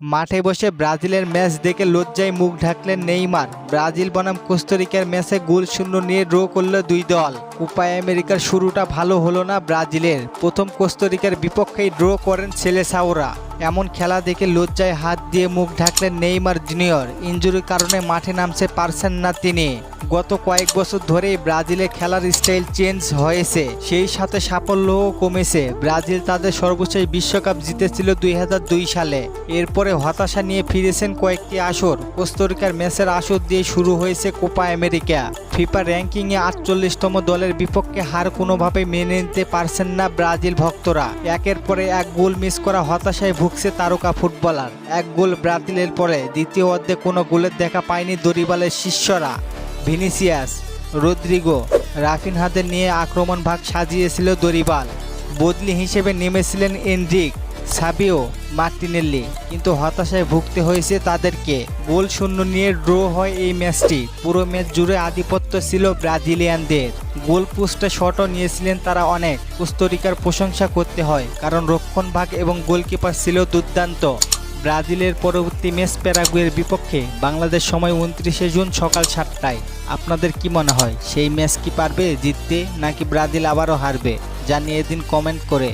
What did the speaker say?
মাঠে বসে ব্রাজিলের ম্যাচ দেখে লজ্জায় মুখ ঢাকলেন নেইমার। ব্রাজিল বনাম কোস্টারিকার ম্যাচে গোল শূন্য নিয়ে ড্র করল দুই দল। উপায় আমেরিকার শুরুটা ভালো হলো না ব্রাজিলের। প্রথম কোস্টারিকার বিপক্ষেই ড্র করেন সেলেসাওরা এমন খেলা দেখে লজ্জায় হাত দিয়ে মুখ ঢাকলেন নেইমার জুনিয়র। ইঞ্জুরির কারণে মাঠে নামছে পারছেন না তিনি গত কয়েক বছর ধরেই ব্রাজিলে খেলার স্টাইল চেঞ্জ হয়েছে, সেই সাথে সাফল্যও কমেছে। ব্রাজিল তাদের সর্বশেষ বিশ্বকাপ জিতেছিল দুই হাজার দুই সালে। এরপরে হতাশা নিয়ে ফিরেছেন কয়েকটি আসর। কোস্তরিকার ম্যাচের আসর দিয়ে শুরু হয়েছে কোপা আমেরিকা। ফিফা র্যাঙ্কিংয়ে আটচল্লিশতম দলের বিপক্ষে হার কোনোভাবে মেনে নিতে পারছেন না ব্রাজিল ভক্তরা। একের পরে এক গোল মিস করা হতাশায় ভুগছে তারকা ফুটবলার। এক গোল ব্রাজিলের পরে দ্বিতীয় অর্ধে কোনো গোলের দেখা পায়নি দরিবালের শিষ্যরা। ভিনিসিয়াস, রদ্রিগো, রাফিনহাদের নিয়ে আক্রমণ ভাগ সাজিয়েছিল দরিবাল বদলি হিসেবে নেমেছিলেন এনরিক। সাবিও মার্টিনেল্লি কিন্তু হতাশায় ভুগতে হয়েছে তাদেরকে। গোল শূন্য নিয়ে ড্র হয় এই ম্যাচটি। পুরো ম্যাচ জুড়ে আধিপত্য ছিল ব্রাজিলিয়ানদের। গোল পোস্টে শটও নিয়েছিলেন তারা অনেক। কুস্তরিকার প্রশংসা করতে হয়, কারণ রক্ষণ ভাগ এবং গোলকিপার ছিল দুর্দান্ত। ব্রাজিলের পরবর্তী ম্যাচ প্যারাগুয়ের বিপক্ষে বাংলাদেশ সময় উনত্রিশে জুন সকাল সাতটায়। আপনাদের কি মনে হয়, সেই ম্যাচ কি পারবে জিততে, নাকি ব্রাজিল আবারও হারবে? জানিয়ে দিন কমেন্ট করে।